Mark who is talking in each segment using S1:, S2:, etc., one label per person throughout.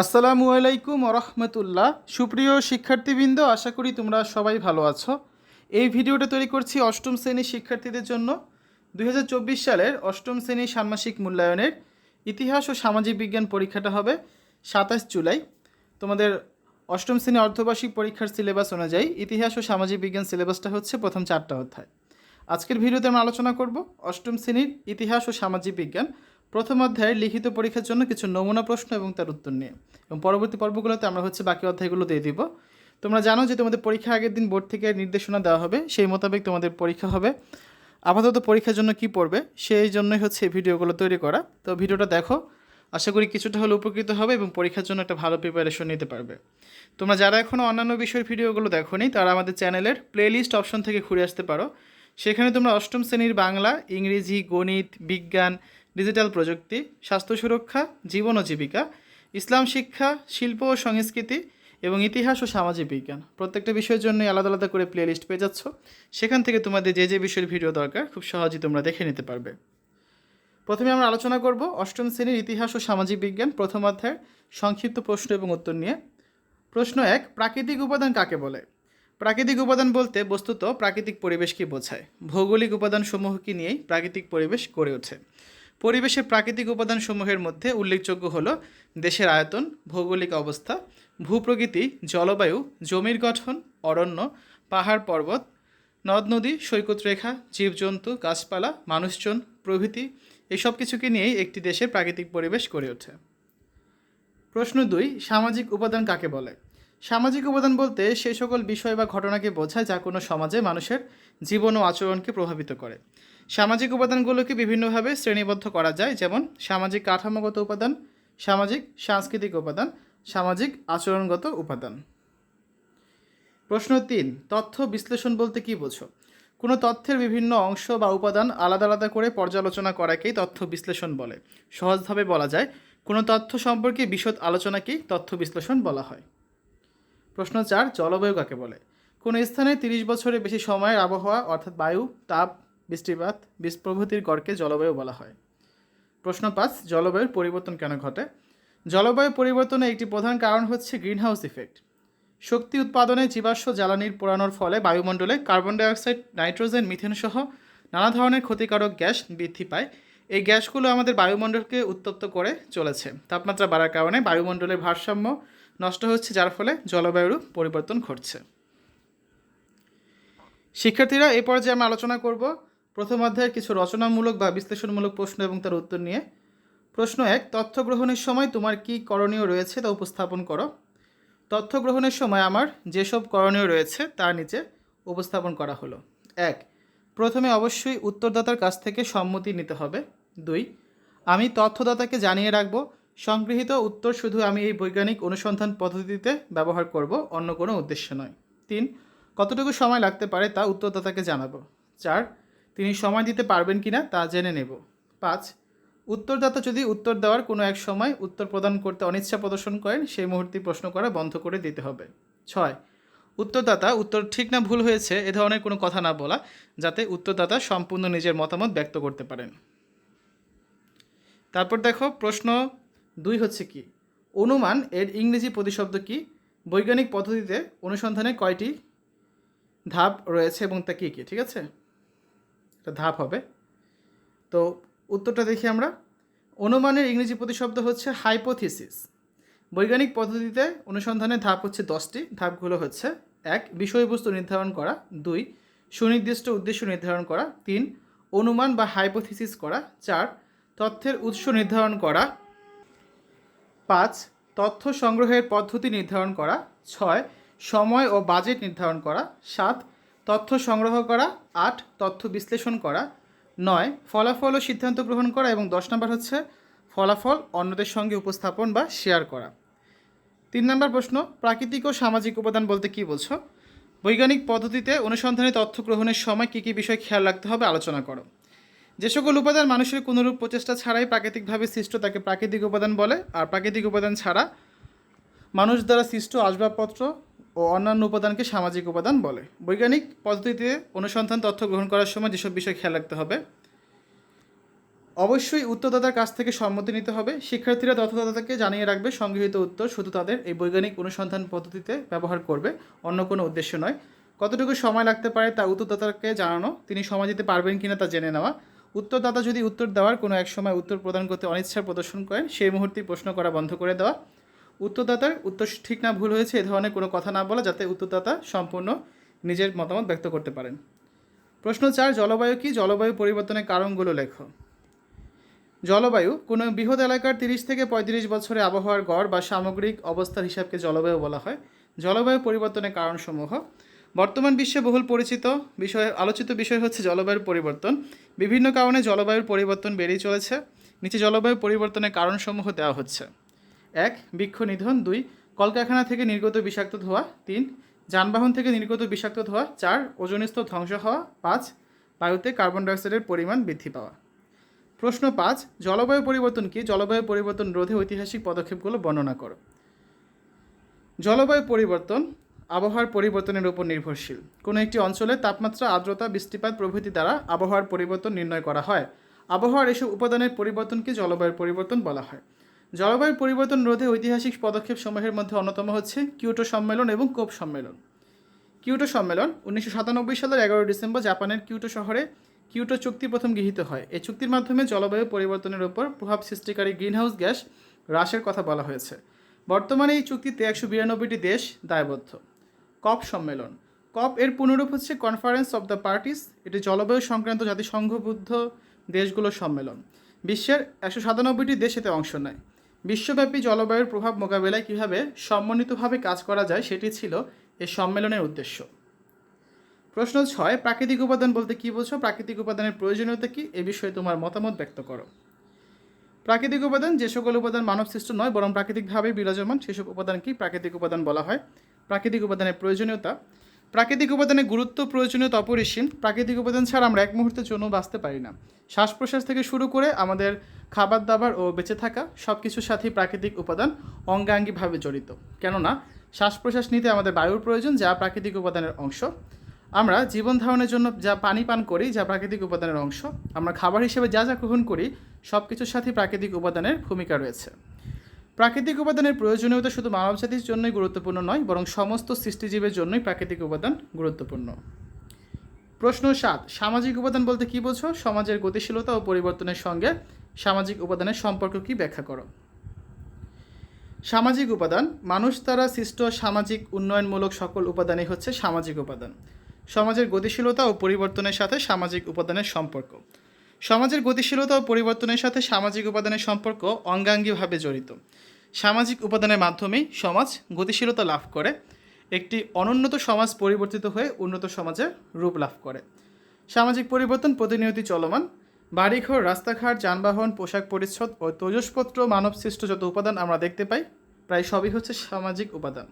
S1: আসসালামু আলাইকুম রহমতুল্লাহ। সুপ্রিয় শিক্ষার্থীবৃন্দ, আশা করি তোমরা সবাই ভালো আছো। এই ভিডিওটা তৈরি করছি অষ্টম শ্রেণির শিক্ষার্থীদের জন্য। দুই হাজার চব্বিশ সালের অষ্টম শ্রেণির ষান্মাসিক মূল্যায়নের ইতিহাস ও সামাজিক বিজ্ঞান পরীক্ষাটা হবে সাতাশ জুলাই। তোমাদের অষ্টম শ্রেণি অর্ধবার্ষিক পরীক্ষার সিলেবাস অনুযায়ী ইতিহাস ও সামাজিক বিজ্ঞান সিলেবাসটা হচ্ছে প্রথম চারটা অধ্যায়। আজকের ভিডিওতে আমরা আলোচনা করব অষ্টম শ্রেণির ইতিহাস ও সামাজিক বিজ্ঞান। প্রথম অধ্যায়ের লিখিত পরীক্ষার জন্য কিছু নমুনা প্রশ্ন এবং তার উত্তর নিয়ে। এবং পরবর্তী পর্বগুলোতে আমরা হচ্ছে বাকি অধ্যায়গুলো দিয়ে দিব। তোমরা জানো যে তোমাদের পরীক্ষা আগের দিন বোর্ড থেকে নির্দেশনা দেওয়া হবে। সেই মোতাবেক তোমাদের পরীক্ষা হবে। আপাতত পরীক্ষার জন্য কি পড়বে, সেই জন্যই হচ্ছে এই ভিডিওগুলো তৈরি করা। তো ভিডিওটা দেখো। আশা করি কিছুটা হলে উপকৃত হবে এবং পরীক্ষার জন্য একটা ভালো প্রিপারেশন নিতে পারবে। তোমরা যারা এখনও অন্যান্য বিষয়ের ভিডিওগুলো দেখোনি, তারা আমাদের চ্যানেলের প্লেলিস্ট অপশন থেকে ঘুরে আসতে পারো। সেখানে তোমরা অষ্টম শ্রেণির বাংলা, ইংরেজি, গণিত, বিজ্ঞান ডিজিটাল প্রযুক্তি, স্বাস্থ্য সুরক্ষা, জীবন ও জীবিকা, ইসলাম শিক্ষা, শিল্প ও সংস্কৃতি এবং ইতিহাস ও সামাজিক বিজ্ঞান। প্রত্যেকটা বিষয়ের জন্যই আলাদা আলাদা করে প্লেলিস্ট পেয়ে যাচ্ছ। সেখান থেকে তোমাদের যে যে বিষয়ের ভিডিও দরকার, খুব সহজেই তোমরা দেখে নিতে পারবে। প্রথমে আমরা আলোচনা করব অষ্টম শ্রেণির ইতিহাস ও সামাজিক বিজ্ঞান, প্রথম অধ্যায়ের সংক্ষিপ্ত প্রশ্ন এবং উত্তর নিয়ে। প্রশ্ন এক, প্রাকৃতিক উপাদান কাকে বলে? প্রাকৃতিক উপাদান বলতে বস্তুত প্রাকৃতিক পরিবেশকে বোঝায়? ভৌগোলিক উপাদানসমূহকে নিয়েই প্রাকৃতিক পরিবেশ গড়ে ওঠে? পরিবেশের প্রাকৃতিক উপাদানসমূহের মধ্যে উল্লেখযোগ্য হল দেশের আয়তন, ভৌগোলিক অবস্থা, ভূপ্রকৃতি, জলবায়ু, জমির গঠন, অরণ্য, পাহাড় পর্বত, নদ নদী, সৈকত রেখা, জীবজন্তু, গাছপালা, মানুষজন, প্রভৃতি। এসব কিছুকে নিয়েই একটি দেশের প্রাকৃতিক পরিবেশ গড়ে ওঠে। প্রশ্ন দুই, সামাজিক উপাদান কাকে বলে? সামাজিক উপাদান বলতে সেই সকল বিষয় বা ঘটনাকে বোঝায় যা কোনো সমাজে মানুষের জীবন ও আচরণকে প্রভাবিত করে। সামাজিক উপাদানগুলোকে বিভিন্নভাবে শ্রেণীবদ্ধ করা যায়, যেমন সামাজিক কাঠামোগত উপাদান, সামাজিক সাংস্কৃতিক উপাদান, সামাজিক আচরণগত উপাদান। প্রশ্ন তিন, তথ্য বিশ্লেষণ বলতে কী বোঝো? কোনো তথ্যের বিভিন্ন অংশ বা উপাদান আলাদা আলাদা করে পর্যালোচনা করাকেই তথ্য বিশ্লেষণ বলে। সহজভাবে বলা যায়, কোনো তথ্য সম্পর্কে বিশদ আলোচনাকেই তথ্য বিশ্লেষণ বলা হয়। প্রশ্ন চার, জলবায়ু কাকে বলে? কোনো স্থানে তিরিশ বছরের বেশি সময়ের আবহাওয়া, অর্থাৎ বায়ু, তাপ, বৃষ্টিপাত বীজ প্রভৃতির গড়কে জলবায়ু বলা হয়। প্রশ্ন পাঁচ, জলবায়ুর পরিবর্তন কেন ঘটে? জলবায়ু পরিবর্তনের একটি প্রধান কারণ হচ্ছে গ্রিনহাউস ইফেক্ট। শক্তি উৎপাদনে জীবাশ্ম জ্বালানির পোড়ানোর ফলে বায়ুমণ্ডলে কার্বন ডাইঅক্সাইড, নাইট্রোজেন, মিথেন সহ নানা ধরনের ক্ষতিকারক গ্যাস বৃদ্ধি পায়। এই গ্যাসগুলো আমাদের বায়ুমণ্ডলকে উত্তপ্ত করে চলেছে। তাপমাত্রা বাড়ার কারণে বায়ুমণ্ডলের ভারসাম্য নষ্ট হচ্ছে, যার ফলে জলবায়ুর পরিবর্তন ঘটছে। শিক্ষার্থীরা এই পর্যায়ে আমরা আলোচনা করব প্রথম অধ্যায়ের কিছু রচনামূলক বা বিশ্লেষণমূলক প্রশ্ন এবং তার উত্তর নিয়ে। প্রশ্ন এক, তথ্য গ্রহণের সময় তোমার কি করণীয় রয়েছে তা উপস্থাপন করো। তথ্য গ্রহণের সময় আমার যেসব করণীয় রয়েছে তার নিচে উপস্থাপন করা হলো। এক, প্রথমে অবশ্যই উত্তরদাতার কাছ থেকে সম্মতি নিতে হবে। দুই, আমি তথ্যদাতাকে জানিয়ে রাখব সংগৃহীত উত্তর শুধু আমি এই বৈজ্ঞানিক অনুসন্ধান পদ্ধতিতে ব্যবহার করব, অন্য কোনো উদ্দেশ্য নয়। তিন, কতটুকু সময় লাগতে পারে তা উত্তরদাতাকে জানাব। চার, তিনি সময় দিতে পারবেন কি না তা জেনে নেব। পাঁচ, উত্তরদাতা যদি উত্তর দেওয়ার কোনো এক সময় উত্তর প্রদান করতে অনিচ্ছা প্রদর্শন করেন, সেই মুহূর্তে প্রশ্ন করা বন্ধ করে দিতে হবে। ছয়, উত্তরদাতা উত্তর ঠিক না ভুল হয়েছে এ ধরনের কোনো কথা না বলা, যাতে উত্তরদাতা সম্পূর্ণ নিজের মতামত ব্যক্ত করতে পারেন। তারপর দেখো প্রশ্ন দুই হচ্ছে কি? অনুমান এর ইংরেজি প্রতিশব্দ কি? বৈজ্ঞানিক পদ্ধতিতে অনুসন্ধানে কয়টি ধাপ রয়েছে এবং তা কী কী, ঠিক আছে? এটা ধাপ হবে। তো উত্তরটা দেখি আমরা। অনুমানের ইংরেজি প্রতিশব্দ হচ্ছে হাইপোথিসিস বৈজ্ঞানিক পদ্ধতিতে অনুসন্ধানের ধাপ হচ্ছে দশটি। ধাপগুলো হচ্ছে এক, বিষয়বস্তু নির্ধারণ করা। দুই, সুনির্দিষ্ট উদ্দেশ্য নির্ধারণ করা। তিন, অনুমান বা হাইপোথিসিস করা। চার, তথ্যের উৎস নির্ধারণ করা। পাঁচ, তথ্য সংগ্রহের পদ্ধতি নির্ধারণ করা। ছয়, সময় ও বাজেট নির্ধারণ করা। সাত, তথ্য সংগ্রহ করা। আট, তথ্য বিশ্লেষণ করা। নয়, ফলাফল ও সিদ্ধান্ত গ্রহণ করা এবং দশ নম্বর হচ্ছে ফলাফল অন্যদের সঙ্গে উপস্থাপন বা শেয়ার করা। তিন নম্বর প্রশ্ন, প্রাকৃতিক ও সামাজিক উপাদান বলতে কী বলছো? বৈজ্ঞানিক পদ্ধতিতে অনুসন্ধানে তথ্য গ্রহণের সময় কী কী বিষয় খেয়াল রাখতে হবে আলোচনা করো। যে সকল উপাদান মানুষের কোনোরূপ প্রচেষ্টা ছাড়াই প্রাকৃতিকভাবে সৃষ্ট তাকে প্রাকৃতিক উপাদান বলে। আর প্রাকৃতিক উপাদান ছাড়া মানুষ দ্বারা সৃষ্ট আসবাবপত্র ও অন্যান্য উপাদানকে সামাজিক উপাদান বলে। বৈজ্ঞানিক পদ্ধতিতে অনুসন্ধান তথ্য গ্রহণ করার সময় যেসব বিষয় খেয়াল রাখতে হবে, অবশ্যই উত্তরদাতার কাছ থেকে সম্মতি নিতে হবে। শিক্ষার্থীরা তথ্যদাতাকে জানিয়ে রাখবে, সংগৃহীত উত্তর শুধু তাদের এই বৈজ্ঞানিক অনুসন্ধান পদ্ধতিতে ব্যবহার করবে, অন্য কোনো উদ্দেশ্য নয়। কতটুকু সময় লাগতে পারে তা উত্তরদাতাকে জানানো, তিনি সময় দিতে পারবেন কিনা তা জেনে নেওয়া উত্তরদাতা যদি উত্তর দেওয়ার কোনো এক সময় উত্তর প্রদান করতে অনিচ্ছা প্রদর্শন করেন, সেই মুহূর্তেই প্রশ্ন করা বন্ধ করে দেওয়া। উত্তরদাতার উত্তর ঠিক না ভুল হয়েছে এ ধরনের কোনো কথা না বলা যাতে উত্তরদাতা সম্পূর্ণ নিজের মতামত ব্যক্ত করতে পারেন। প্রশ্ন চার, জলবায়ু কি? জলবায়ু পরিবর্তনের কারণগুলো লেখো। জলবায়ু, কোনো বৃহৎ এলাকার তিরিশ থেকে পঁয়ত্রিশ বছরে আবহাওয়ার গড় বা সামগ্রিক অবস্থার হিসাবকে জলবায়ু বলা হয়। জলবায়ু পরিবর্তনের কারণসমূহ। বর্তমান বিশ্বে বহুল পরিচিত বিষয়, আলোচিত বিষয় হচ্ছে জলবায়ুর পরিবর্তন। বিভিন্ন কারণে জলবায়ুর পরিবর্তন বেড়েই চলেছে। নিচে জলবায়ু পরিবর্তনের কারণসমূহ দেওয়া হচ্ছে। এক, বৃক্ষ নিধন। দুই, কলকারখানা থেকে নির্গত বিষাক্ত ধোঁয়া। তিন, যানবাহন থেকে নির্গত বিষাক্ত ধোঁয়া। চার ওজন স্তর ধ্বংস হওয়া। পাঁচ, বায়ুতে কার্বন ডাইঅক্সাইডের পরিমাণ বৃদ্ধি পাওয়া। প্রশ্ন পাঁচ, জলবায়ু পরিবর্তন কি? জলবায়ু পরিবর্তন রোধে ঐতিহাসিক পদক্ষেপগুলো বর্ণনা করো। জলবায়ু পরিবর্তন আবহাওয়ার পরিবর্তনের উপর নির্ভরশীল। কোনো একটি অঞ্চলে তাপমাত্রা, আর্দ্রতা, বৃষ্টিপাত প্রভৃতি দ্বারা আবহাওয়ার পরিবর্তন নির্ণয় করা হয়। আবহাওয়ার এসব উপাদানের পরিবর্তনকে জলবায়ুর পরিবর্তন বলা হয়। জলবায়ু পরিবর্তন রোধে ঐতিহাসিক পদক্ষেপ সমূহের মধ্যে অন্যতম হচ্ছে কিউটো সম্মেলন এবং কোপ সম্মেলন। কিউটো সম্মেলন উনিশশো সাতানব্বই সালের এগারো ডিসেম্বর জাপানের কিউটো শহরে কিউটো চুক্তি প্রথম গৃহীত হয়। এই চুক্তির মাধ্যমে জলবায়ু পরিবর্তনের উপর প্রভাব সৃষ্টিকারী গ্রিনহাউস গ্যাস হ্রাসের কথা বলা হয়েছে। বর্তমানে এই চুক্তিতে একশো বিরানব্বইটি দেশ দায়বদ্ধ। কপ সম্মেলন। কপ এর পুনরূপ হচ্ছে কনফারেন্স অব দ্য পার্টিস এটি জলবায়ু সংক্রান্ত জাতিসংঘবদ্ধ দেশগুলোর সম্মেলন। বিশ্বের একশো সাতানব্বইটি দেশ এতে অংশ নেয়। বিশ্বব্যাপী জলবায়ুর প্রভাব মোকাবেলায় কীভাবে সমন্বিতভাবে কাজ করা যায় সেটি ছিল এই সম্মেলনের উদ্দেশ্য। প্রশ্ন ছয়, প্রাকৃতিক উপাদান বলতে কী বোঝো? প্রাকৃতিক উপাদানের প্রয়োজনীয়তা কী? এ বিষয়ে তোমার মতামত ব্যক্ত করো। প্রাকৃতিক উপাদান যে সকল উপাদান মানব সৃষ্ট নয়, বরং প্রাকৃতিকভাবে বিরাজমান, সেসব উপাদানকেই প্রাকৃতিক উপাদান বলা হয়। প্রাকৃতিক উপাদানের প্রয়োজনীয়তা। প্রাকৃতিক উপাদানের গুরুত্ব প্রয়োজনীয়তা অপরিসীম। প্রাকৃতিক উপাদান ছাড়া আমরা এক মুহূর্তের জন্য বাঁচতে পারি না। শ্বাস প্রশ্বাস থেকে শুরু করে আমাদের খাবার দাবার ও বেঁচে থাকা সব কিছুর সাথেই প্রাকৃতিক উপাদান অঙ্গাঙ্গিভাবে জড়িত। কেননা শ্বাস প্রশ্বাস নিতে আমাদের বায়ুর প্রয়োজন, যা প্রাকৃতিক উপাদানের অংশ। আমরা জীবন ধারণের জন্য যা পানি পান করি, যা প্রাকৃতিক উপাদানের অংশ। আমরা খাবার হিসেবে যা যা গ্রহণ করি সব কিছুর সাথে প্রাকৃতিক উপাদানের ভূমিকা রয়েছে। প্রাকৃতিক উপাদানের প্রয়োজনীয়তা শুধু মানবজাতির জন্যই গুরুত্বপূর্ণ নয়, বরং সমস্ত সৃষ্টিজীবের জন্যই প্রাকৃতিক উপাদান গুরুত্বপূর্ণ। প্রশ্ন সাত, সামাজিক উপাদান বলতে কী বোঝো? সমাজের গতিশীলতা ও পরিবর্তনের সঙ্গে সামাজিক উপাদানের সম্পর্ক কি ব্যাখ্যা করো? সামাজিক উপাদান, মানুষ দ্বারা সৃষ্ট সামাজিক উন্নয়নমূলক সকল উপাদানই হচ্ছে সামাজিক উপাদান। সমাজের গতিশীলতা ও পরিবর্তনের সাথে সামাজিক উপাদানের সম্পর্ক। সমাজের গতিশীলতা ও পরিবর্তনের সাথে সামাজিক উপাদানের সম্পর্ক অঙ্গাঙ্গিভাবে জড়িত। সামাজিক উপাদানের মাধ্যমেই সমাজ গতিশীলতা লাভ করে, একটি অনুন্নত সমাজ পরিবর্তিত হয়ে উন্নত সমাজের রূপ লাভ করে। সামাজিক পরিবর্তন প্রতিনিয়তই চলমান। বাড়িঘর, রাস্তাঘাট, যানবাহন, পোশাক পরিচ্ছদ ও তৈজসপত্র মানব সৃষ্ট যত উপাদান আমরা দেখতে পাই, প্রায় সবই হচ্ছে সামাজিক উপাদান।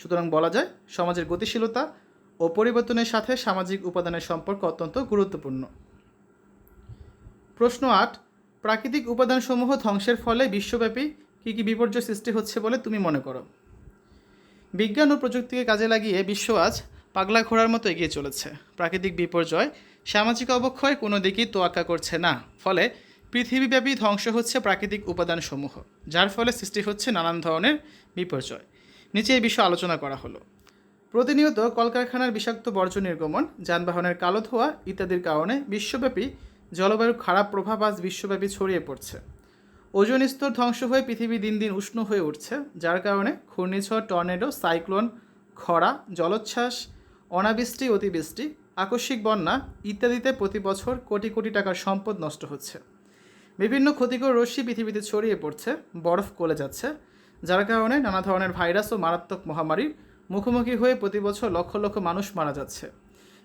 S1: সুতরাং বলা যায়, সমাজের গতিশীলতা ও পরিবর্তনের সাথে সামাজিক উপাদানের সম্পর্ক অত্যন্ত গুরুত্বপূর্ণ। প্রশ্ন আট, প্রাকৃতিক উপাদানসমূহ ধ্বংসের ফলে বিশ্বব্যাপী কী কী বিপর্যয় সৃষ্টি হচ্ছে বলে তুমি মনে করো? বিজ্ঞান ও প্রযুক্তিকে কাজে লাগিয়ে বিশ্ব আজ পাগলা ঘোড়ার মতো এগিয়ে চলেছে। প্রাকৃতিক বিপর্যয় সামাজিক অবক্ষয় কোনো দিকেই তোয়াক্কা করছে না। ফলে পৃথিবীব্যাপী ধ্বংস হচ্ছে প্রাকৃতিক উপাদানসমূহ, যার ফলে সৃষ্টি হচ্ছে নানান ধরনের বিপর্যয়। নিচে এই বিষয়ে আলোচনা করা হলো। প্রতিনিয়ত কলকারখানার বিষাক্ত বর্জ্য নির্গমন, যানবাহনের কালো ধোঁয়া ইত্যাদির কারণে বিশ্বব্যাপী জলবায়ুর খারাপ প্রভাব আজ বিশ্বব্যাপী ছড়িয়ে পড়ছে। ওজন স্তর ধ্বংস হয়ে পৃথিবী দিন দিন উষ্ণ হয়ে উঠছে, যার কারণে ঘূর্ণিঝড়, টর্নেডো, সাইক্লোন, খরা, জলোচ্ছ্বাস, অনাবৃষ্টি, অতিবৃষ্টি, আকস্মিক বন্যা ইত্যাদিতে প্রতি বছর কোটি কোটি টাকার সম্পদ নষ্ট হচ্ছে। বিভিন্ন ক্ষতিকর রশ্মি পৃথিবীতে ছড়িয়ে পড়ছে, বরফ গলে যাচ্ছে, যার কারণে নানা ধরনের ভাইরাস ও মারাত্মক মহামারীর মুখোমুখি হয়ে প্রতি বছর লক্ষ লক্ষ মানুষ মারা যাচ্ছে।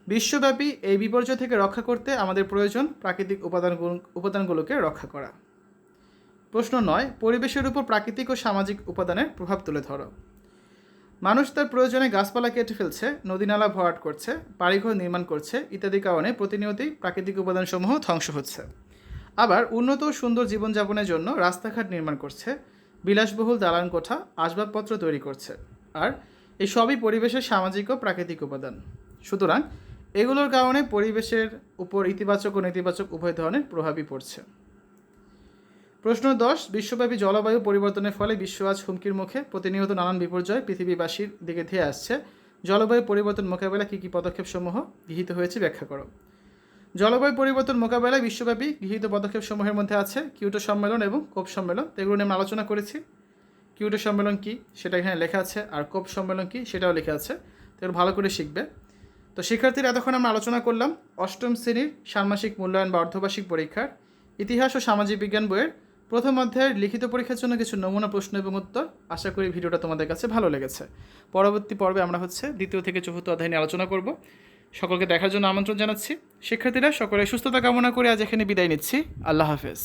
S1: বিশ্বব্যাপী এই বিপর্যয় থেকে রক্ষা করতে আমাদের প্রয়োজন প্রাকৃতিক উপাদানগুলো উপাদানগুলোকে রক্ষা করা। প্রশ্ন নয়, পরিবেশের উপর প্রাকৃতিক ও সামাজিক উপাদানের প্রভাব তুলে ধরো। মানুষ তার প্রয়োজনে গাছপালা কেটে ফেলছে নদীনালা ভরাট করছে, বাড়িঘর নির্মাণ করছে ইত্যাদি কারণে প্রতিনিয়তই প্রাকৃতিক উপাদানসমূহ ধ্বংস হচ্ছে। আবার উন্নত ও সুন্দর জীবনযাপনের জন্য রাস্তাঘাট নির্মাণ করছে, বিলাসবহুল দালান কোঠা, আসবাবপত্র তৈরি করছে। আর এই সবই পরিবেশের সামাজিক ও প্রাকৃতিক উপাদান। সুতরাং এগুলোর কারণে পরিবেশের উপর ইতিবাচক ও নেতিবাচক উভয় ধরনের প্রভাবই পড়ছে। প্রশ্ন দশ, বিশ্বব্যাপী জলবায়ু পরিবর্তনের ফলে বিশ্ব আজ হুমকির মুখে প্রতিনিয়ত নানান বিপর্যয় পৃথিবীবাসীর দিকে ধেয়ে আসছে। জলবায়ু পরিবর্তন মোকাবেলা কী কী পদক্ষেপসমূহ গৃহীত হয়েছে ব্যাখ্যা করো। জলবায়ু পরিবর্তন মোকাবেলায় বিশ্বব্যাপী গৃহীত পদক্ষেপসমূহের মধ্যে আছে কিউটো সম্মেলন এবং কোপ সম্মেলন। এগুলো নিয়ে আমরা আলোচনা করেছি। কিউটো সম্মেলন কী সেটা এখানে লেখা আছে, আর কোপ সম্মেলন কী সেটাও লেখা আছে। তো ভালো করে শিখবে। তো শিক্ষার্থীরা, এতক্ষণ আমরা আলোচনা করলাম অষ্টম শ্রেণির ষান্মাসিক মূল্যায়ন বা অর্ধবার্ষিক পরীক্ষার ইতিহাস ও সামাজিক বিজ্ঞান বইয়ের প্রথম অধ্যায়ের লিখিত পরীক্ষার জন্য কিছু নমুনা, প্রশ্ন এবং উত্তর। আশা করি ভিডিওটা তোমাদের কাছে ভালো লেগেছে। পরবর্তী পর্বে আমরা হচ্ছে দ্বিতীয় থেকে চতুর্থ অধ্যায় নিয়ে আলোচনা করব। সকলকে দেখার জন্য আমন্ত্রণ জানাচ্ছি। শিক্ষার্থীরা, সকলে সুস্থতা কামনা করে আজ এখানে বিদায় নিচ্ছি। আল্লাহ হাফেজ।